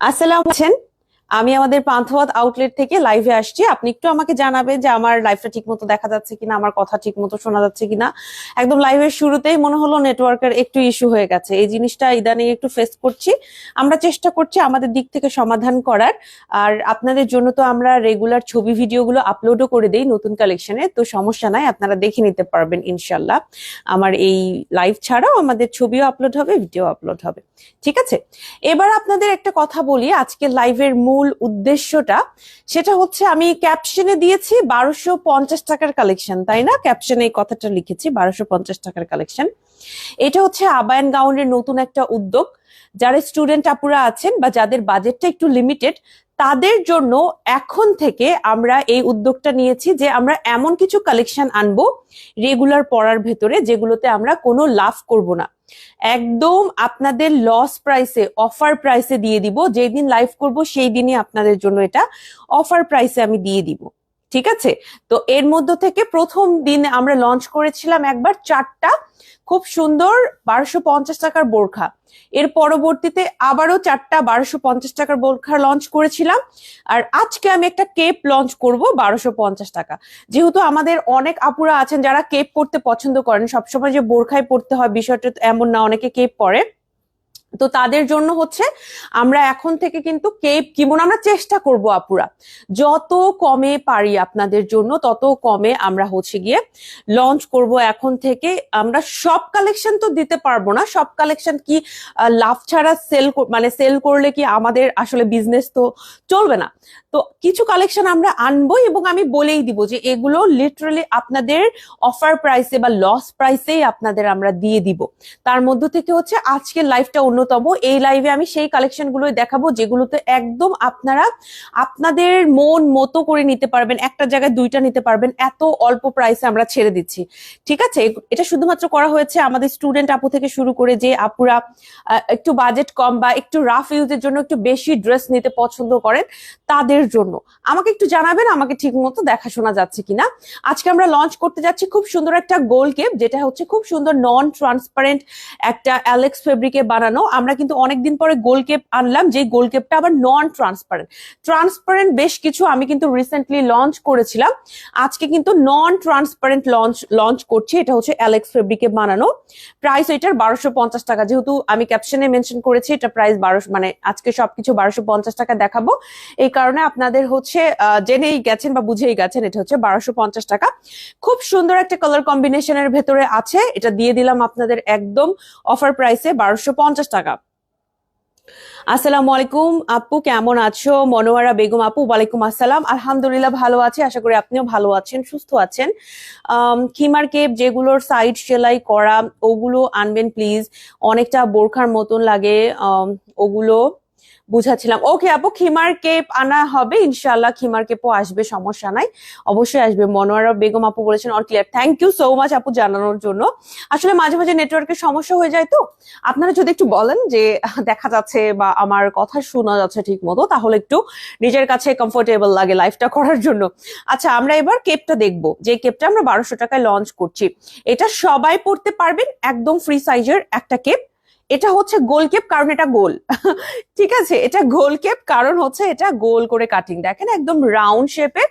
আসসালাম আছেন আমি আমাদের পান্থপথ আউটলেট থেকে লাইভে আসছি। আপনি একটু আমাকে জানাবেন যে আমার লাইভটা ঠিক মতো দেখা যাচ্ছে কিনা, আমার কথা ঠিক মতো শোনা যাচ্ছে কিনা। একদম লাইভের শুরুতেই মনে হলো নেটওয়ার্কের একটু ইস্যু হয়ে গেছে। এই জিনিসটা ইদানিং একটু ফেস করছি। আমরা চেষ্টা করছি আমাদের দিক থেকে সমাধান করার। আর আপনাদের জন্য তো আমরা রেগুলার ছবি ভিডিওগুলো আপলোডও করে দিই নতুন কালেকশনে তো সমস্যা নাই, আপনারা দেখে নিতে পারবেন ইনশাল্লাহ। আমার এই লাইভ ছাড়াও আমাদের ছবিও আপলোড হবে ভিডিও আপলোড হবে। ঠিক আছে? এবার আপনাদের একটা কথা বলি। আজকে লাইভের মূল উদ্দেশ্যটা, সেটা হচ্ছে আমি ক্যাপশনে দিয়েছি বারোশো পঞ্চাশ টাকার কালেকশন তাই না? ক্যাপশনে এই কথাটা লিখেছি, বারোশো পঞ্চাশ টাকার কালেকশন এটা হচ্ছে আবায়ন গাউনের নতুন একটা উদ্যোগ। যারা স্টুডেন্ট আপুরা আছেন বা যাদের বাজেটটা একটু লিমিটেড তাদের জন্য এখন থেকে আমরা এই উদ্যোগটা নিয়েছি যে আমরা এমন কিছু কালেকশন আনব রেগুলার পড়ার ভেতরে, যেগুলোতে আমরা কোনো লাভ করব না। একদম আপনাদের লস প্রাইসে অফার প্রাইসে দিয়ে দিব। যেদিন লাইভ করব, সেই দিনই আপনাদের জন্য এটা অফার প্রাইসে আমি দিয়ে দিব। ঠিক আছে? তো এর মধ্য থেকে প্রথম দিন আমরা লঞ্চ করেছিলাম একবার চারটা খুব সুন্দর বারোশো পঞ্চাশ টাকার বোরখা। এর পরবর্তীতে আবারও চারটা বারোশো পঞ্চাশ টাকার বোরখা লঞ্চ করেছিলাম। আর আজকে আমি একটা কেপ লঞ্চ করব বারোশো পঞ্চাশ টাকা। যেহেতু আমাদের অনেক আপুরা আছেন যারা কেপ পড়তে পছন্দ করেন, সবসময় যে বোরখায় পড়তে হয় বিষয়টা এমন না, অনেকে কেপ পরে। তো তাদের জন্য হচ্ছে আমরা এখন থেকে কিন্তু কেপ কিমন, আমরা চেষ্টা করব আপুরা। যত কমে পারি আপনাদের জন্য, তত কমে আমরা হচ্ছে গিয়ে লঞ্চ করব এখন থেকে। আমরা সব কালেকশন তো দিতে পারব না, সব কালেকশন কি লাভ ছাড়া সেল মানে সেল করলে কি আমাদের আসলে বিজনেস তো চলবে না। তো কিছু কালেকশন আমরা আনব এবং আমি বলেই দিব যে এগুলো লিটারালি আপনাদের অফার প্রাইসে বা লস প্রাইসেই আপনাদের আমরা দিয়ে দিব। তার মধ্য থেকে হচ্ছে আজকের লাইভটা অন্যতম। এই লাইভে আমি সেই কালেকশন গুলোই দেখাবো যেগুলোতে একদম আপনারা আপনাদের মন মতো করে নিতে পারবেন, একটা জায়গায় দুইটা নিতে পারবেন, এত অল্প প্রাইসে আমরা ছেড়ে দিচ্ছি। ঠিক আছে? এটা শুধুমাত্র করা হয়েছে আমাদের স্টুডেন্ট আপু থেকে শুরু করে যে আপুরা একটু বাজেট কম বা একটু রাফ ইউজের জন্য একটু বেশি ড্রেস নিতে পছন্দ করেন, তাদের জন্য। আমাকে একটু জানাবেন, আমাকে ঠিক মতো দেখাশোনা যাচ্ছে কিনা। আজকে আমরা লঞ্চ করতে যাচ্ছি খুব সুন্দর একটা গোল কেপ যেটা হচ্ছে খুব সুন্দর নন ট্রান্সপারেন্ট একটা অ্যালেক্স ফেব্রিকে বানানো। আমরা কিন্তু অনেকদিন পরে গোল কেপ আনলাম যে গোল কেপটা আবার নন ট্রান্সপারেন্ট ট্রান্সপারেন্ট বেশ কিছু আমি কিন্তু রিসেন্টলি লঞ্চ করেছিলাম। আজকে কিন্তু নন ট্রান্সপারেন্ট লঞ্চ লঞ্চ করছি, এটা হচ্ছে অ্যালেক্স ফেব্রিকে বানানো। প্রাইস এটার বারোশো পঞ্চাশ টাকা, যেহেতু আমি ক্যাপশনে মেনশন করেছি, এটা প্রাইস বারোশো মানে আজকে সবকিছু বারোশো পঞ্চাশ টাকা দেখাবো। এই কারণে আপনাদের হচ্ছে জেনেই গেছেন বা বুঝেই গেছেন, এটা হচ্ছে বারোশো পঞ্চাশ টাকা। খুব সুন্দর একটা কালার কম্বিনেশনের ভেতরে আছে। এটা দিয়ে দিলাম আপনাদের একদম অফার প্রাইসে বারোশো পঞ্চাশ টাকা। আসসালামু আলাইকুম, আপু কেমন আছো? মনোয়ারা বেগম আপু, ওয়ালাইকুম আসসালাম। আলহামদুলিল্লাহ ভালো আছি, আশা করি আপনিও ভালো আছেন, সুস্থ আছেন। খিমার কেপ, যেগুলোর সাইড সেলাই করা, ওগুলো আনবেন প্লিজ অনেকটা বোরখার মতন লাগে ওগুলো বুঝাচ্ছিলাম। ওকে আপু, খিমার কেপ আনা হবে। ইনশাল্লাহ খিমার কেপও আসবে, সমস্যা নাই। অবশ্যই আসবে। মনোয়ারা বেগম আপু বলেছেন all clear thank you so much আপু জানানোর জন্য। আসলে মাঝে মাঝে নেটওয়ার্কের সমস্যা হয়ে যায় তো। আপনারা যদি একটু বলেন যে, দেখা যাচ্ছে বা আমার কথা শোনা যাচ্ছে ঠিক মতো তাহলে একটু নিজের কাছে কমফোর্টেবল লাগে লাইফটা করার জন্য। আচ্ছা আমরা এবার কেপটা দেখব। যে কেপটা আমরা বারোশো টাকায় লঞ্চ করছি। এটা সবাই পড়তে পারবেন, একদম ফ্রি সাইজের একটা কেপ। এটা হচ্ছে গোল কেপ কারণ এটা গোল। ঠিক আছে? এটা গোল কেপ কারণ হচ্ছে এটা গোল করে কাটিং দেখেন, একদম রাউন্ড শেপে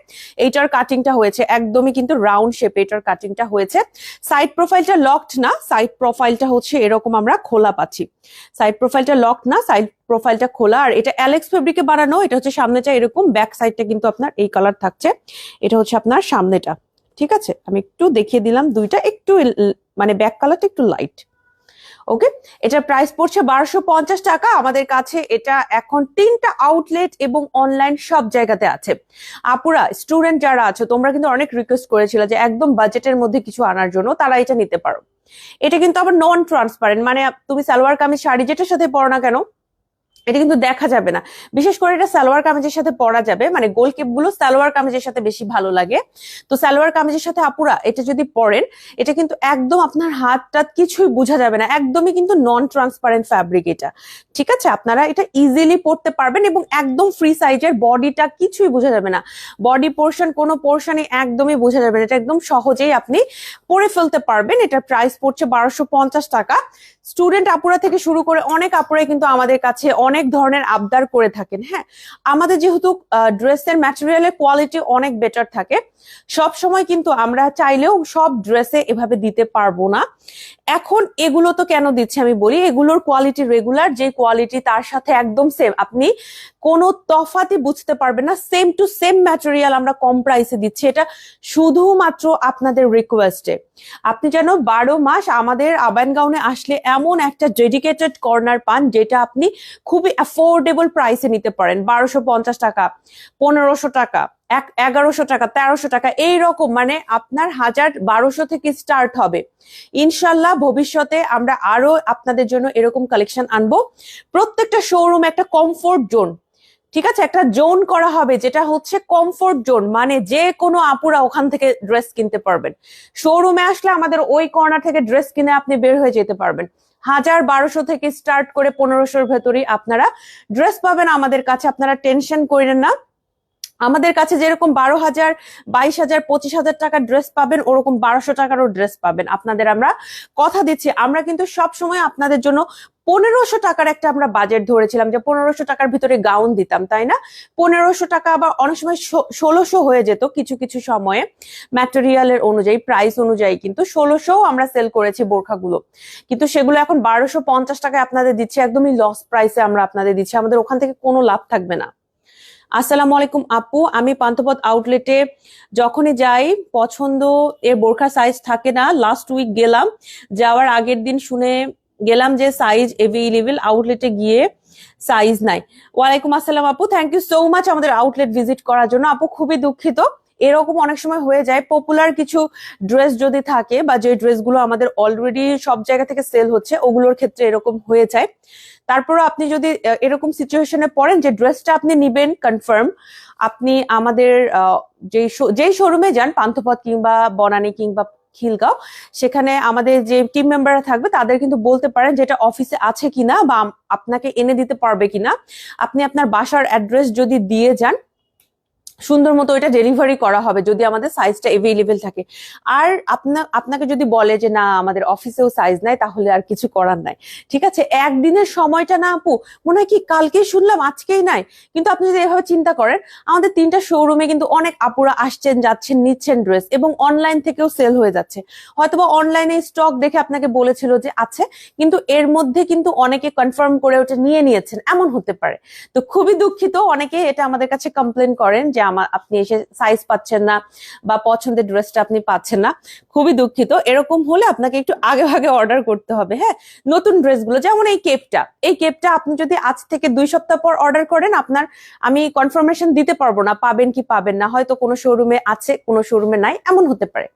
এইটার কাটিংটা হয়েছে। একদমই কিন্তু রাউন্ড শেপে এটার কাটিংটা হয়েছে। সাইড প্রোফাইলটা লকড না সাইড প্রোফাইলটা হচ্ছে এরকম আমরা খোলা পাচ্ছি। সাইড প্রোফাইলটা লক না সাইড প্রোফাইলটা খোলা। আর এটা অ্যালেক্স ফেব্রিকে বানানো, এটা হচ্ছে সামনেটা এরকম ব্যাক সাইডটা কিন্তু আপনার এই কালার থাকছে। এটা হচ্ছে আপনার সামনেটা। ঠিক আছে? আমি একটু দেখিয়ে দিলাম, দুইটা একটু মানে ব্যাক কালারটা একটু লাইট ওকে এটা প্রাইস পড়ছে বারোশো পঞ্চাশ টাকা। আমাদের কাছে এটা এখন তিনটা আউটলেট এবং অনলাইন সব জায়গাতে আছে। আপুরা স্টুডেন্ট যারা আছে, তোমরা কিন্তু অনেক রিকোয়েস্ট করেছিল যে একদম বাজেটের মধ্যে কিছু আনার জন্য, তারা এটা নিতে পারো। এটা কিন্তু আবার নন ট্রান্সপারেন্ট মানে তুমি সালোয়ার কামিজ শাড়ি যেটার সাথে পড়ো না কেন এটা কিন্তু দেখা যাবে না। বিশেষ করে এটা সালোয়ার কামিজের সাথে পরা যাবে। মানে গোল কেপগুলো সালোয়ার কামিজের সাথে বেশি ভালো লাগে। তো সালোয়ার কামিজের সাথে আপুরা এটা যদি পরেন, এটা কিন্তু একদম আপনার হাত টাত কিছুই বোঝা যাবে না। একদমই কিন্তু নন ট্রান্সপারেন্ট ফ্যাব্রিক এটা। ঠিক আছে? আপনারা এটা ইজিলি পরতে পারবেন এবং একদম ফ্রি সাইজের বডিটা কিছুই বোঝা যাবে না। বডি পোর্শন কোনো পোর্শনই একদমই বোঝা যাবে না। এটা একদম সহজেই আপনি পরে ফেলতে পারবেন। এটার প্রাইস পড়ছে বারোশো টাকা। স্টুডেন্ট আপুরা থেকে শুরু করে অনেক আপুরাই কিন্তু আমাদের কাছে অনেক ধরনের আবদার করে থাকেন হ্যাঁ? আমাদের যেহেতু ড্রেসের ম্যাটেরিয়ালের কোয়ালিটি অনেক বেটার থাকে সব সময় কিন্তু আমরা চাইলেও সব ড্রেসে এভাবে দিতে পারব না। এখন এগুলো তো কেন দিচ্ছে আমি বলি? এগুলোর কোয়ালিটি রেগুলার যে কোয়ালিটি তার সাথে একদম সেম আপনি কোনো তফাতই বুঝতে পারবেন না। সেম টু সেম ম্যাটেরিয়াল আমরা কম প্রাইসে দিচ্ছি। এটা শুধুমাত্র আপনাদের রিকোয়েস্টে আপনি যেন বারো মাস আমাদের আবান গাউনে আসলে এমন একটা ডেডিকেটেড কর্নার পান, যেটা আপনি খুবই অ্যাফোর্ডেবল প্রাইসে নিতে পারেন। বারোশো পঞ্চাশ টাকা, পনেরোশো টাকা এক, এগারোশো টাকা, তেরোশো টাকা এই রকম মানে আপনার হাজার বারোশো থেকে স্টার্ট হবে। ইনশাল্লাহ ভবিষ্যতে আমরা আরও আপনাদের জন্য এরকম কালেকশন আনব। প্রত্যেকটা শোরুম একটা কমফোর্ট জোন ঠিক আছে? একটা জোন করা হবে, যেটা হচ্ছে কমফোর্ট জোন মানে যে কোনো আপুরা ওখান থেকে ড্রেস কিনতে পারবেন। শোরুমে আসলে আমাদের ওই কর্নার থেকে ড্রেস কিনে আপনি বের হয়ে যেতে পারবেন। হাজার বারোশো থেকে স্টার্ট করে পনেরোশোর ভেতরেই আপনারা ড্রেস পাবেন। আমাদের কাছে আপনারা টেনশন করেন না। আমাদের কাছে যেরকম বারো হাজার, বাইশ হাজার, পঁচিশ হাজার টাকার ড্রেস পাবেন, ওরকম বারোশো টাকারও ড্রেস পাবেন। আপনাদের আমরা কথা দিচ্ছি। আমরা কিন্তু সব সময় আপনাদের জন্য পনেরোশো টাকার একটা আমরা বাজেট ধরেছিলাম যে পনেরোশো টাকার ভিতরে গাউন দিতাম, তাই না? পনেরোশো টাকা আবার অনেক সময় ষোলোশো হয়ে যেত কিছু কিছু সময়ে। ম্যাটেরিয়ালের অনুযায়ী প্রাইস অনুযায়ী কিন্তু ষোলোশো আমরা সেল করেছি বোরখাগুলো। কিন্তু সেগুলো এখন বারোশো পঞ্চাশ টাকায় আপনাদের দিচ্ছি, একদমই লস প্রাইসে আমরা আপনাদের দিচ্ছি। আমাদের ওখান থেকে কোনো লাভ থাকবে না। আসসালামু আলাইকুম আপু, আমি পান্থপথ আউটলেটে যখনই যাই, পছন্দ এর বোরখা সাইজ থাকে না লাস্ট উইক গেলাম, যাওয়ার আগের দিন শুনে গেলাম যে সাইজ এভেইলেবল আউটলেটে গিয়ে সাইজ নাই। ওয়ালাইকুম আসসালাম আপু থ্যাংক ইউ সো মাচ আমাদের আউটলেট ভিজিট করার জন্য। আপু খুবই দুঃখিত এরকম অনেক সময় হয়ে যায়। পপুলার কিছু ড্রেস যদি থাকে বা যে ড্রেসগুলো আমাদের অলরেডি সব জায়গা থেকে সেল হচ্ছে, ওগুলোর ক্ষেত্রে এরকম হয়ে যায়। তারপরও আপনি যদি এরকম সিচুয়েশনে পড়েন যে ড্রেসটা আপনি নিবেন কনফার্ম আপনি আমাদের যে যেই শোরুমে যান, পান্থপথ কিংবা বনানী কিংবা খিলগাঁও, সেখানে আমাদের যে টিম মেম্বাররা থাকবে, তাদের কিন্তু বলতে পারেন যেটা অফিসে আছে কিনা বা আপনাকে এনে দিতে পারবে কিনা। আপনি আপনার বাসার অ্যাড্রেস যদি দিয়ে যান সুন্দর মতো এটা ডেলিভারি করা হবে যদি আমাদের সাইজটা এভেলেবেল থাকে। আর আপনার আপনাকে যদি বলে যে, না, আমাদের অফিসেও সাইজ নাই, তাহলে আর কিছু করার নাই। ঠিক আছে? একদিনের সময়টা না, আপু, মনে হয় কি কালকেই শুনলাম, আজকেই নাই। কিন্তু আপনি যদি এভাবে চিন্তা করেন, আমাদের তিনটা শোরুমে কিন্তু অনেক আপুরা আসছেন, যাচ্ছেন, নিচ্ছেন ড্রেস এবং অনলাইন থেকেও সেল হয়ে যাচ্ছে। হয়তোবা অনলাইনে স্টক দেখে আপনাকে বলেছিল যে, আছে। কিন্তু এর মধ্যে কিন্তু অনেকে কনফার্ম করে ওটা নিয়ে নিয়েছেন। এমন হতে পারে। তো খুবই দুঃখিত, অনেকে এটা আমাদের কাছে কমপ্লেন করেন যে আমার, আপনি এসে সাইজ পাচ্ছেন না বা পছন্দের ড্রেসটা আপনি পাচ্ছেন না, খুবই দুঃখিত। এরকম হলে আপনাকে একটু আগে ভাগে অর্ডার করতে হবে হ্যাঁ? নতুন ড্রেসগুলো যেমন এই কেপটা এই কেপটা আপনি যদি আজ থেকে দুই সপ্তাহ পর অর্ডার করেন, আপনার, আমি কনফার্মেশন দিতে পারব না, পাবেন কি পাবেন না। হয়তো কোনো শোরুমে আছে, কোনো শোরুমে নাই, এমন হতে পারে।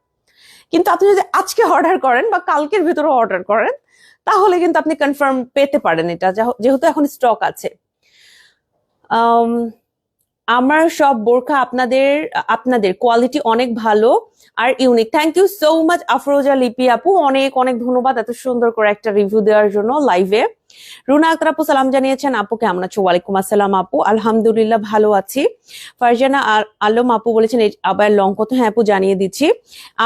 কিন্তু আপনি যদি আজকে অর্ডার করেন বা কালকের ভিতরে অর্ডার করেন, তাহলে কিন্তু আপনি কনফার্ম পেতে পারেন এটা যেহেতু এখন স্টক আছে। আমার সব বোরখা আপনাদের আপনাদের কোয়ালিটি অনেক ভালো আর unique thank you so much Afroza Lipi আপু। অনেক অনেক ধন্যবাদ এত সুন্দর করে একটা রিভিউ দেওয়ার জন্য লাইভে রুনা আক্তার আপু, সালাম জানিয়েছেন, আপু, কেমন আছো? ওয়ালাইকুম আসসালাম, আপু। আলহামদুলিল্লাহ ভালো আছি। ফারজানা আলম আপু বলেছেন, এই আবায়ের লং কত হ্যাঁ আপু, জানিয়ে দিচ্ছি।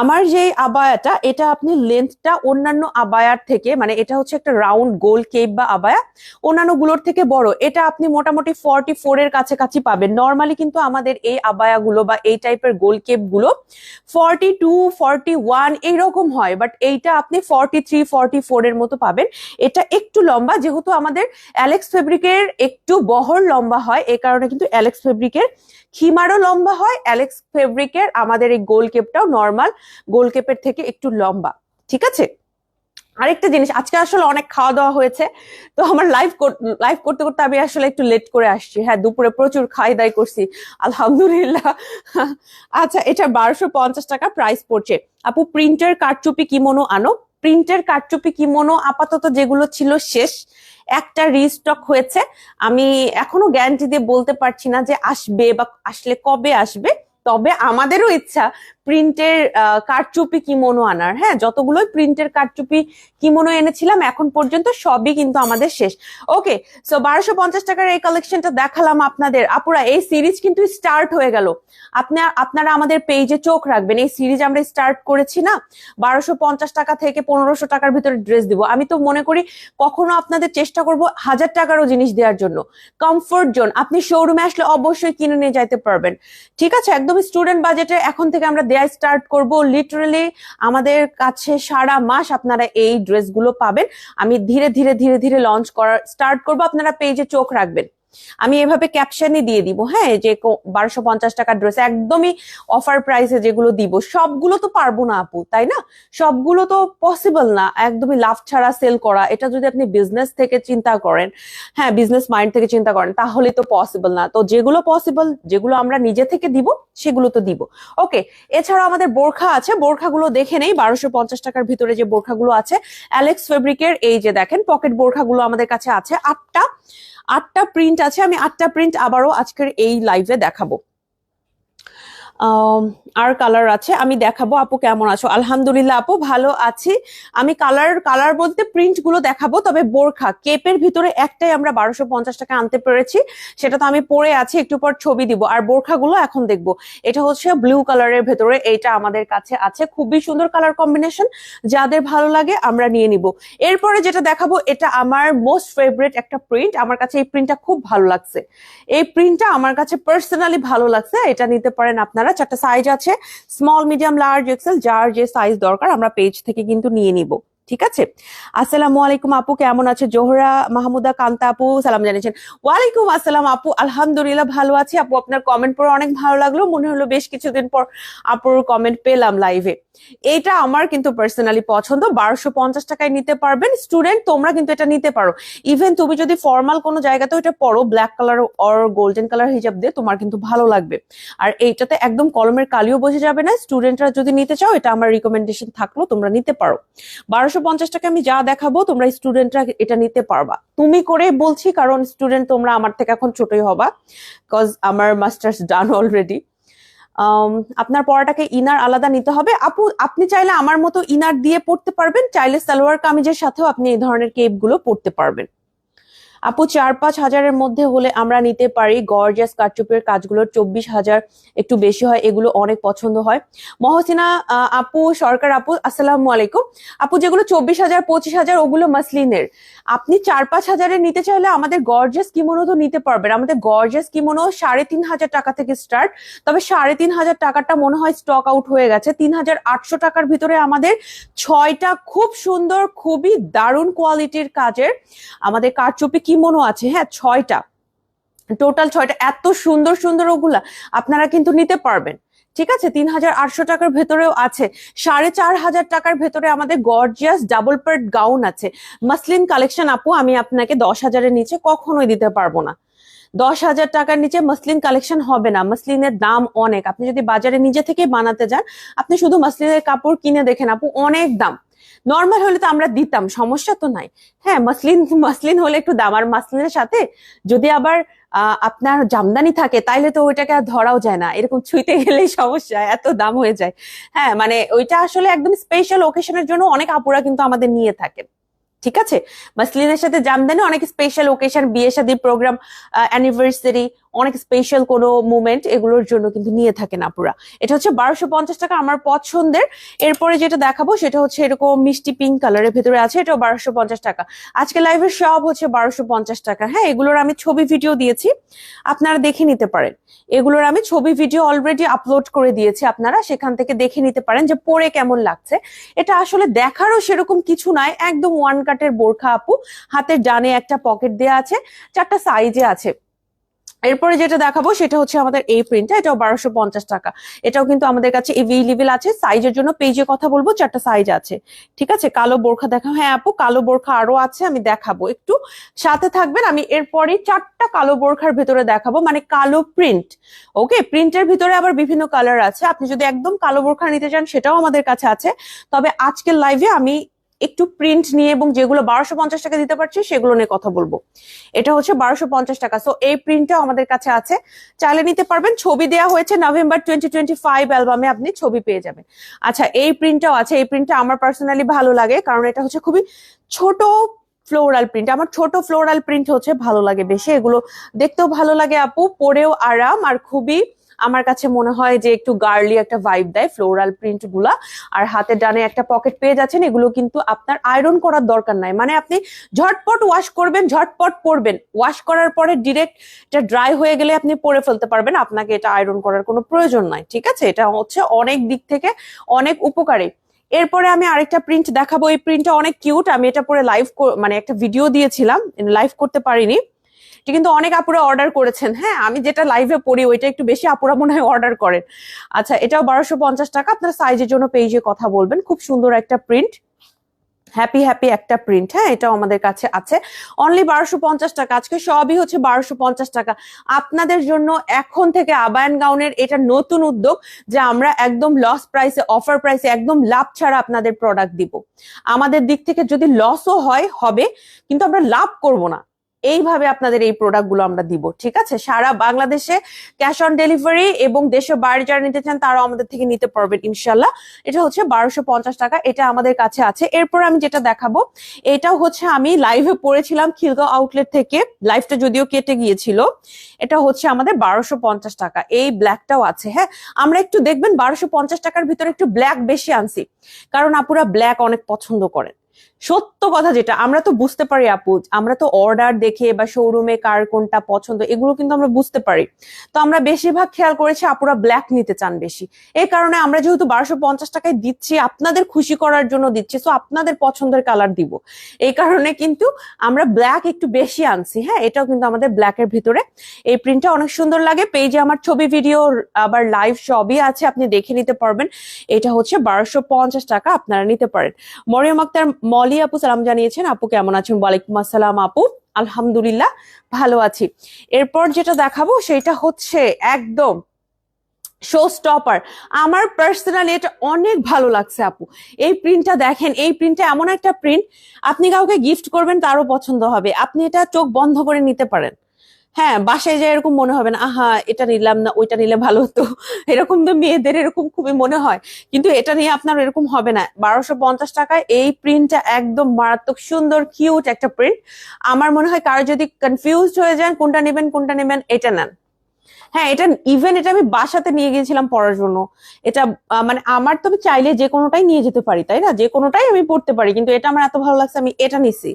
আমার যে আবায়াটা, এটা আপনি লেন্থটা অন্যান্য আবায়ার থেকে মানে এটা হচ্ছে একটা রাউন্ড গোল কেপ বা আবায়া অন্যান্যগুলোর থেকে বড়। এটা আপনি মোটামুটি ফর্টি ফোর এর কাছাকাছি পাবেন। নর্মালি কিন্তু আমাদের এই আবায়াগুলো বা এই টাইপের গোল কেপগুলো ফর্টি টু ফর্টি ওয়ান এইরকম হয় বাট এইটা আপনি ফর্টি থ্রি ফর্টি ফোর এর মতো পাবেন। এটা একটু লম্বা যেহেতু আমাদের অ্যালেক্স ফেব্রিকের একটু বহর লম্বা হয়, এ কারণে কিন্তু অ্যালেক্স ফেব্রিকের খিমারও লম্বা হয়, অ্যালেক্স ফেব্রিকের আমাদের এই গোল কেপটাও নর্মাল গোল কেপের থেকে একটু লম্বা, ঠিক আছে? আরেকটা জিনিস, আজকে আসলে অনেক খাওয়া দাওয়া হয়েছে, তো আমার লাইভ লাইভ করতে করতে আমি আসলে একটু লেট করে আসছি। হ্যাঁ দুপুরে প্রচুর খাই দাই করছি, আলহামদুলিল্লাহ। আচ্ছা এটা বারোশো পঞ্চাশ টাকা প্রাইস পড়ছে। আপু প্রিন্টার কারচুপি কিমোনো আনো। প্রিন্টের কারচুপি, কিমোনো, আপাতত যেগুলো ছিল শেষ, একটা রিস্টক হয়েছে। আমি এখনও গ্যারান্টি দিয়ে বলতে পারছি না যে আসবে বা আসলে কবে আসবে। তবে আমাদেরও ইচ্ছা প্রিন্টের কারচুপি কিমোনো আনার। হ্যাঁ যতগুলোই প্রিন্টের কারচুপি কিমোনো এনেছিলাম, এখন পর্যন্ত সবই কিন্তু আমাদের শেষ। ওকে সো বারোশো পঞ্চাশ টাকার এই কালেকশনটা দেখালাম আপনাদের। আপুরা, এই সিরিজ কিন্তু স্টার্ট হয়ে গেল। আপনার আপনারা আমাদের পেজে চোখ রাখবেন। এই সিরিজ আমরা স্টার্ট করেছি না? বারোশো পঞ্চাশ টাকা থেকে পনেরোশো টাকার ভিতরে ড্রেস দিব। আমি তো মনে করি কখনো আপনাদের চেষ্টা করব হাজার টাকারও জিনিস দেওয়ার জন্য। কমফোর্ট জোন আপনি শোরুমে আসলে অবশ্যই কিনে নিয়ে যাইতে পারবেন। ঠিক আছে, একদম স্টুডেন্ট বাজেটে এখন থেকে আমরা দেয়া স্টার্ট করব। লিটারেলি আমাদের কাছে সারা মাস আপনারা এই ড্রেসগুলো পাবেন। আমি ধীরে ধীরে ধীরে ধীরে লঞ্চ করার স্টার্ট করব। আপনারা পেজে চোখ রাখবেন। আমি এভাবে ক্যাপশনে দিয়ে দিব হ্যাঁ? যে বারোশো পঞ্চাশ টাকার ড্রেস একদমই অফার প্রাইসে যেগুলো দিব, সবগুলো তো পারব না আপু, তাই না? সবগুলো তো পসিবল না, একদমই লাভ ছাড়া সেল করা, এটা যদি আপনি বিজনেস থেকে চিন্তা করেন হ্যাঁ বিজনেস মাইন্ড থেকে চিন্তা করেন, তাহলে তো পসিবল না। তো যেগুলো পসিবল যেগুলো আমরা নিজে থেকে দিব, সেগুলো তো দিব। ওকে এছাড়া আমাদের বোরখা আছে, বোরখাগুলো দেখে নেই, বারোশো পঞ্চাশ টাকার ভিতরে যে বোরখাগুলো আছে অ্যালেক্স ফেব্রিকের এই যে দেখেন পকেট বোরখাগুলো আমাদের কাছে আছে, আটটা আটটা প্রিন্ট আছে আমি আটটা প্রিন্ট আবারও আজকের এই লাইভে দেখাবো। আর কালার আছে, আমি দেখাবো, আপু কেমন আছো? আলহামদুলিল্লাহ আপু ভালো আছি। আমি কালার কালার বলতে প্রিন্টগুলো দেখাবো, তবে বোরখা কেপের ভিতরে একটাই আমরা বারোশো পঞ্চাশ টাকা আনতে পেরেছি, সেটা তো আমি পরে আছি, একটু পর ছবি দিব। আর বোরখাগুলো এখন দেখব। এটা হচ্ছে ব্লু কালারের ভেতরে, এইটা আমাদের কাছে আছে। খুবই সুন্দর কালার কম্বিনেশন যাদের ভালো লাগে আমরা নিয়ে নিব। এরপরে যেটা দেখাবো, এটা আমার মোস্ট ফেভারিট একটা প্রিন্ট আমার কাছে এই প্রিন্টটা খুব ভালো লাগছে। এই প্রিন্টটা আমার কাছে পার্সোনালি ভালো লাগছে, এটা নিতে পারেন আপনারা। চারটা সাইজ আছে স্মল মিডিয়াম লার্জ এক্সেল যার যে সাইজ দরকার আমরা পেজ থেকে কিন্তু নিয়ে নিব। ঠিক আছে? আসসালামু আলাইকুম আপু, কেমন আছে? জোহরা, মাহমুদা, কান্তা আপু, সালাম জানিয়েছেন। ওয়ালাইকুম আসসালাম আপু, আলহামদুলিল্লাহ ভালো আছি। আপু, আপনার কমেন্ট পড়ে অনেক ভালো লাগল। মনে হলো বেশ কিছুদিন পর আপুর কমেন্ট পেলাম লাইভে এটা আমার কিন্তু পার্সোনালি পছন্দ। বারোশো পঞ্চাশ টাকায় নিতে পারবেন। স্টুডেন্ট তোমরা কিন্তু এটা নিতে পারো। ইভেন তুমি যদি ফর্মাল কোনো জায়গাতেও এটা পরো black colour or golden colour হিজাব দিয়ে, তোমার কিন্তু ভালো লাগবে। আর এইটাতে একদম কলমের কালিও বোঝা যাবে না। স্টুডেন্টরা যদি নিতে চাও, এটা আমার রিকমেন্ডেশন থাকল, তোমরা নিতে পারো। বারোশো পঞ্চাশ টাকা আমি যা দেখাবো, তোমরা স্টুডেন্টরা এটা নিতে পারবা। তুমি করে বলছি, কারণ স্টুডেন্ট তোমরা আমার থেকে এখন ছোটই হবা কজ আমার মাস্টার্স ডান অলরেডি আপনার পড়াটাকে ইনার আলাদা নিতে হবে। আপু, আপনি চাইলে আমার মতো ইনার দিয়ে পড়তে পারবেন, চাইলে সালোয়ার কামিজের সাথেও আপনি এই ধরনের কেপগুলো পড়তে পারবেন। আপু, চার পাঁচ হাজারের মধ্যে হলে আমরা নিতে পারি। গর্জিয়াস কাটচুপের কাজগুলো চব্বিশ হাজার একটু বেশি হয়, এগুলো অনেক পছন্দ হয়। মহসিনা আপু, সরকার আপু, আসসালামু আলাইকুম। আপু, যেগুলো চব্বিশ হাজার, পঁচিশ হাজার, ওগুলো মাসলিনের। আপনি চার পাঁচ হাজারের নিতে চাইলে আমাদের গর্জিয়াস কিমোনো তো নিতে পারবেন। আমাদের গর্জিয়াস কিমোনো সাড়ে তিন হাজার টাকা থেকে স্টার্ট তবে সাড়ে তিন হাজার টাকাটা মনে হয় স্টক আউট হয়ে গেছে। তিন হাজার আটশো টাকার ভিতরে আমাদের ছয়টা খুব সুন্দর, খুবই দারুণ কোয়ালিটির কাজের আমাদের কারচুপি কিমোনো আছে? হ্যাঁ ছয়টা। টোটাল ছয়টা। এত সুন্দর সুন্দর ওগুলা আপনারা কিন্তু নিতে পারবেন। ঠিক আছে? তিন হাজার আটশো টাকার ভেতরেও আছে। সাড়ে চার হাজার টাকার ভেতরে আমাদের গর্জিয়াস ডাবল পার্ট গাউন আছে। মাসলিন কালেকশন আপু, আমি আপনাকে দশ হাজারের নিচে কখনোই দিতে পারব না। দশ হাজার টাকার নিচে মাসলিন কালেকশন হবে না। মাসলিনের দাম অনেক। আপনি যদি বাজারে নিজে থেকে বানাতে যান, আপনি শুধু মাসলিনের কাপড় কিনে দেখেন আপু, অনেক দাম। নর্মাল হলে তো আমরা দিতাম, সমস্যা তো নাই। হ্যাঁ মাসলিন মাসলিন হলে একটু দাম, আর মাসলিনের সাথে যদি আবার আপনার জামদানি থাকে, তাইলে তো ওইটাকে আর ধরাও যায় না। এরকম ছুঁইতে গেলেই সমস্যা, এত দাম হয়ে যায়। হ্যাঁ মানে ওইটা আসলে একদম স্পেশাল ওকেশনের জন্য অনেক আপুরা কিন্তু আমাদের নিয়ে থাকেন ঠিক আছে? মাসলিনের সাথে জামদানি অনেক স্পেশাল ওকেশন বিয়ে শাদী প্রোগ্রাম অ্যানিভার্সারি অনেক স্পেশাল কোনো মুমেন্ট এগুলোর জন্য কিন্তু নিয়ে থাকেন আপুরা। এটা হচ্ছে বারোশো পঞ্চাশ টাকা আমার পছন্দের। এরপরে যেটা দেখাবো সেটা হচ্ছে এরকম মিষ্টি পিঙ্ক কালারের ভেতরে আছে, এটাও বারোশো পঞ্চাশ টাকা। আজকে লাইভের সব হচ্ছে বারোশো পঞ্চাশ টাকা। হ্যাঁ এগুলোর আমি ছবি ভিডিও দিয়েছি, আপনারা দেখে নিতে পারেন। এগুলোর আমি ছবি ভিডিও অলরেডি আপলোড করে দিয়েছি আপনারা, সেখান থেকে দেখে নিতে পারেন যে পরে কেমন লাগছে। এটা আসলে দেখারও সেরকম কিছু নাই, একদম ওয়ান কাটের বোরখা আপু। হাতের ডানে একটা পকেট দেয়া আছে, চারটা সাইজে আছে। এরপরে যেটা দেখাবো সেটা হচ্ছে আমাদের এই প্রিন্টটা এটাও বারোশো পঞ্চাশ টাকা। এটাও কিন্তু আমাদের কাছে এভেলেবেল আছে। সাইজের জন্য পেজে কথা বলব, চারটা সাইজ আছে। ঠিক আছে? কালো বোরখা দেখা হ্যাঁ আপু, কালো বোরখা আরও আছে, আমি দেখাবো একটু। সাথে থাকবেন, আমি এরপরে চারটা কালো বোরখার ভেতরে দেখাবো মানে কালো প্রিন্ট ওকে প্রিন্টের ভিতরে আবার বিভিন্ন কালার আছে। আপনি যদি একদম কালো বোরখা নিতে চান, সেটাও আমাদের কাছে আছে। তবে আজকের লাইভে আমি একটু প্রিন্ট নিয়ে এবং যেগুলো বারোশো পঞ্চাশ টাকা দিতে পারছি, সেগুলো নিয়ে কথা বলব। এটা হচ্ছে বারোশো পঞ্চাশ টাকা। সো এই প্রিন্টটাও আমাদের কাছে আছে। চাইলে নিতে পারবেন। ছবি দেওয়া হয়েছে নভেম্বর টোয়েন্টি টোয়েন্টি ফাইভ অ্যালবামে আপনি ছবি পেয়ে যাবেন। আচ্ছা এই প্রিন্টটাও আছে। এই প্রিন্টটা আমার পার্সোনালি ভালো লাগে, কারণ এটা হচ্ছে খুবই ছোট ফ্লোরাল প্রিন্ট আমার ছোট ফ্লোরাল প্রিন্ট হচ্ছে ভালো লাগে বেশি। এগুলো দেখতেও ভালো লাগে আপু পরেও আরাম আর খুবই আমার কাছে মনে হয় যে একটু গার্লি একটা ভাইব দেয় ফ্লোরাল প্রিন্টগুলা। আর হাতের ডানে একটা পকেট পেয়ে যাচ্ছেন, এগুলো কিন্তু আপনার আয়রন করার দরকার নাই। মানে আপনি ঝটপট ওয়াশ করবেন, ঝটপট পরবেন। ওয়াশ করার পরে ডিরেক্ট এটা ড্রাই হয়ে গেলে আপনি পরে ফেলতে পারবেন। আপনাকে এটা আয়রন করার কোনো প্রয়োজন নাই, ঠিক আছে? এটা হচ্ছে অনেক দিক থেকে অনেক উপকারী। এরপরে আমি আরেকটা প্রিন্ট দেখাবো। এই প্রিন্টটা অনেক কিউট আমি এটা পরে লাইভ মানে একটা ভিডিও দিয়েছিলাম। লাইভ করতে পারিনি। এটা কিন্তু অনেক আপুরা অর্ডার করেছেন। হ্যাঁ আমি যেটা লাইভে পড়ি, ওইটা একটু বেশি আপুরা মনে হয় অর্ডার করেন। আচ্ছা এটাও বারোশো পঞ্চাশ টাকা। আপনার সাইজের জন্য পেজে কথা বলবেন। খুব সুন্দর একটা প্রিন্ট হ্যাপি হ্যাপি একটা প্রিন্ট হ্যাঁ এটাও আমাদের কাছে আছে। অনলি বারোশো পঞ্চাশ টাকা। আজকে সবই হচ্ছে বারোশো পঞ্চাশ টাকা। আপনাদের জন্য এখন থেকে আবায়ন গাউনের এটা নতুন উদ্যোগ যে আমরা একদম লস প্রাইসে অফার প্রাইসে একদম লাভ ছাড়া আপনাদের প্রোডাক্ট দিব। আমাদের দিক থেকে যদি লসও হয়, হবে। কিন্তু আমরা লাভ করব না। এইভাবে আপনাদের এই প্রোডাক্টগুলো আমরা দিব, ঠিক আছে? সারা বাংলাদেশে ক্যাশ অন ডেলিভারি এবং দেশের বাইরে যারা নিতে চান, তারাও আমাদের থেকে নিতে পারবেন ইনশাল্লাহ এটা হচ্ছে বারোশো পঞ্চাশ টাকা, এটা আমাদের কাছে আছে। এরপর আমি যেটা দেখাবো এটাও হচ্ছে আমি লাইভে পড়েছিলাম খিলগাঁও আউটলেট থেকে লাইভটা যদিও কেটে গিয়েছিল, এটা হচ্ছে আমাদের বারোশো পঞ্চাশ টাকা। এই ব্ল্যাকটাও আছে হ্যাঁ? আমরা একটু দেখবেন, বারোশো পঞ্চাশ টাকার ভিতরে একটু ব্ল্যাক বেশি আনছি, কারণ আপুরা ব্ল্যাক অনেক পছন্দ করেন। সত্য কথা যেটা, আমরা তো বুঝতে পারি আপু, আমরা তো অর্ডার দেখে বা শোরুমে কার কোনটা পছন্দ, এগুলো কিন্তু আমরা বুঝতে পারি। তো আমরা বেশিরভাগ খেয়াল করেছি আপুরা ব্ল্যাক নিতে চান বেশি। এই কারণে আমরা যেহেতু বারোশো পঞ্চাশ টাকায় দিচ্ছি, আপনাদের খুশি করার জন্য দিচ্ছি তো আপনাদের পছন্দের কালার দিব। এই কারণে কিন্তু আমরা ব্ল্যাক একটু বেশি আনছি হ্যাঁ? এটাও কিন্তু আমাদের ব্ল্যাকের ভিতরে। এই প্রিন্টটা অনেক সুন্দর লাগে পেজে আমার ছবি ভিডিও আবার লাইভ সবই আছে, আপনি দেখে নিতে পারবেন। এটা হচ্ছে বারোশো পঞ্চাশ টাকা আপনারা নিতে পারেন। মরিয়ম আক্তার মলি আপু, সালাম জানিয়েছেন। আপু কেমন আছেন? ওয়ালাইকুম আসসালাম আপু। আলহামদুলিল্লাহ ভালো আছি। এরপর যেটা দেখাবো সেটা হচ্ছে একদম শো স্টপার আমার পার্সোনালি এটা অনেক ভালো লাগছে আপু। এই প্রিন্টটা দেখেন, এই প্রিন্টটা এমন একটা প্রিন্ট আপনি কাউকে গিফট করবেন, তারও পছন্দ হবে। আপনি এটা চোখ বন্ধ করে নিতে পারেন। হ্যাঁ বাসায় যে এরকম মনে হবে না, আহা, এটা নিলাম না, ওইটা নিলে ভালো হতো। এরকম তো মেয়েদের এরকম খুবই মনে হয়। কিন্তু এটা নিয়ে আপনার এরকম হবে না। বারোশো পঞ্চাশ টাকায় এই প্রিন্টটা একদম মারাত্মক সুন্দর কিউট একটা প্রিন্ট আমার মনে হয় কারও যদি কনফিউজড হয়ে যান, কোনটা নেবেন কোনটা নেবেন, এটা নেন। হ্যাঁ এটা ইভেন এটা আমি বাসাতে নিয়ে গিয়েছিলাম পড়ার জন্য। এটা মানে আমার তো আমি চাইলে যে কোনোটাই নিয়ে যেতে পারি, তাই না? যে কোনোটাই আমি পড়তে পারি, কিন্তু এটা আমার এত ভালো লাগছে, আমি এটা নিছি।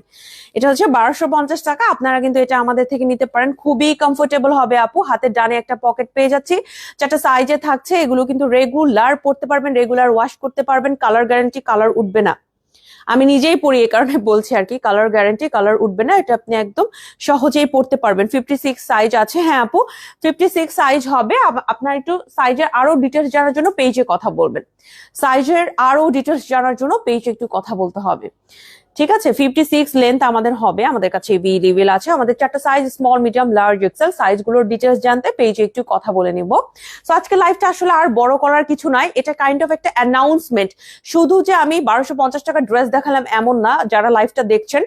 এটা হচ্ছে বারোশো পঞ্চাশ টাকা, আপনারা কিন্তু এটা আমাদের থেকে নিতে পারেন। খুবই কমফোর্টেবল হবে আপু, হাতের ডানে একটা পকেট পেয়ে যাচ্ছি। চারটা সাইজে থাকছে, এগুলো কিন্তু রেগুলার পড়তে পারবেন রেগুলার ওয়াশ করতে পারবেন কালার গ্যারান্টি কালার উঠবে না। আমি নিজেই পড়ি এ কারণে বলছি আর কি কালার গ্যারান্টি কালার উঠবে না, এটা আপনি একদম সহজেই পড়তে পারবেন। ফিফটি সিক্স সাইজ আছে হ্যাঁ আপু? ফিফটি সিক্স সাইজ হবে আপনার একটু সাইজের আরও ডিটেলস জানার জন্য পেজে কথা বলবেন। সাইজের আরও ডিটেলস জানার জন্য পেজে একটু কথা বলতে হবে। ঠিক আছে? ফিফটি সিক্স লেন্থ আমাদের হবে, আমাদের কাছে বি লেভেল আছে। আমাদের চারটা size small medium large XL সাইজগুলোর details জানতে পেজে একটু কথা বলে নিব। তো আজকে লাইফটা আসলে আর বড় করার কিছু নাই এটা কাইন্ড অফ একটা অ্যানাউন্সমেন্ট শুধু যে আমি বারোশো পঞ্চাশ টাকা ড্রেস দেখালাম এমন না, যারা লাইফটা দেখছেন,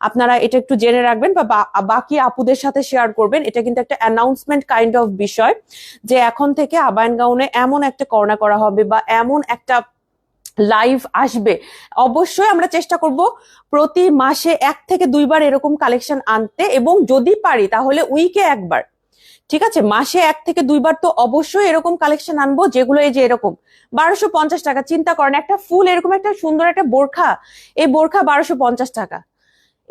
আপনারা এটা একটু জেনে রাখবেন বা- বাকি আপুদের সাথে শেয়ার করবেন। এটা কিন্তু একটা অ্যানাউন্সমেন্ট কাইন্ড অফ বিষয় যে এখন থেকে আবায়ন গাউনে এমন একটা করোনা করা হবে বা এমন একটা লাইভ আসবে। অবশ্যই আমরা চেষ্টা করব প্রতি মাসে এক থেকে দুইবার এরকম কালেকশন আনতে এবং যদি পারি তাহলে উইকে একবার। ঠিক আছে? মাসে এক থেকে দুইবার তো অবশ্যই এরকম কালেকশন আনব, যেগুলো এই যে এরকম বারোশো পঞ্চাশ টাকা, চিন্তা করেন, একটা ফুল এরকম একটা সুন্দর একটা বোরখা, এই বোরখা বারোশো পঞ্চাশ টাকা।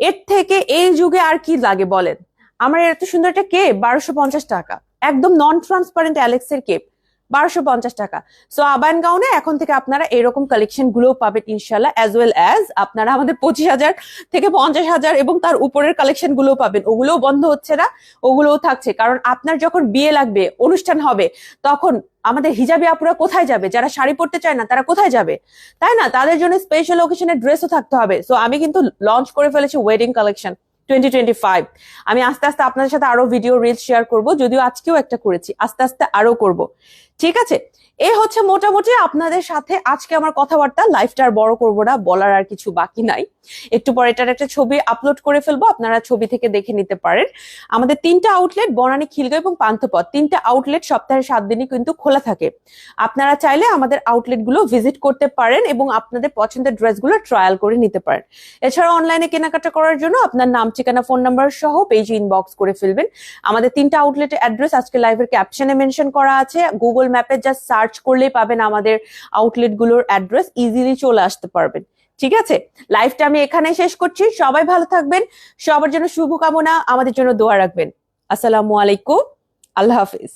এর থেকে এই যুগে আর কি লাগে বলেন? আমার এত সুন্দর একটা কেপ বারোশো পঞ্চাশ টাকা। একদম নন ট্রান্সপারেন্ট অ্যালেক্সের কেপ বারোশো পঞ্চাশ টাকা। সো আবায়ন গাউনে এখন থেকে আপনারা এরকম কালেকশনগুলো পাবেন ইনশাল্লাহ অ্যাজ ওয়েল অ্যাজ আপনারা আমাদের পঁচিশ হাজার থেকে পঞ্চাশ হাজার এবং তার উপরের কালেকশনগুলো পাবেন। ওগুলোও বন্ধ হচ্ছে না, ওগুলোও থাকছে। কারণ আপনার যখন বিয়ে লাগবে, অনুষ্ঠান হবে, তখন আমাদের হিজাবি আপুরা কোথায় যাবে? যারা শাড়ি পরতে চায় না, তারা কোথায় যাবে? তাই না? তাদের জন্য স্পেশাল ওকেশনের ড্রেসও থাকতে হবে। সো আমি কিন্তু লঞ্চ করে ফেলেছি ওয়েডিং কালেকশন ফাইভ আমি আস্তে আস্তে আপনাদের সাথে আরও ভিডিও রিলস শেয়ার করব, যদিও আজকেও একটা করেছি, আস্তে আস্তে আরও করব। ঠিক আছে? এই হচ্ছে মোটামুটি আপনাদের সাথে আজকে আমার কথাবার্তা। লাইফটা আর বড় করব না, বলার আর কিছু বাকি নাই। একটু পরে এটার একটা ছবি আপলোড করে ফেলব, আপনারা ছবি থেকে দেখে নিতে পারেন। আমাদের তিনটা আউটলেট বনানী, খিলগাঁও এবং পান্থপথ। তিনটা আউটলেট সপ্তাহে সাত দিনই কিন্তু খোলা থাকে। আপনারা চাইলে আমাদের আউটলেটগুলো ভিজিট করতে পারেন এবং আপনাদের পছন্দের ড্রেসগুলো ট্রায়াল করে নিতে পারেন। এছাড়া অনলাইনে কেনাকাটা করার জন্য আপনার নাম, ঠিকানা ফোন নাম্বার সহ পেজে ইনবক্স করে ফেলবেন। আমাদের তিনটা আউটলেটের অ্যাড্রেস আজকে লাইভের ক্যাপশনে মেনশন করা আছে। গুগল ম্যাপে জাস্ট সার্চ করলেই পাবেন আমাদের আউটলেটগুলোর অ্যাড্রেস ইজিলি চলে আসতে পারবেন। ঠিক আছে? লাইভটা আমি এখানে শেষ করছি। সবাই ভালো থাকবেন। সবার জন্য শুভকামনা। আমাদের জন্য দোয়া রাখবেন। আসসালামু আলাইকুম। আল্লাহ হাফিজ।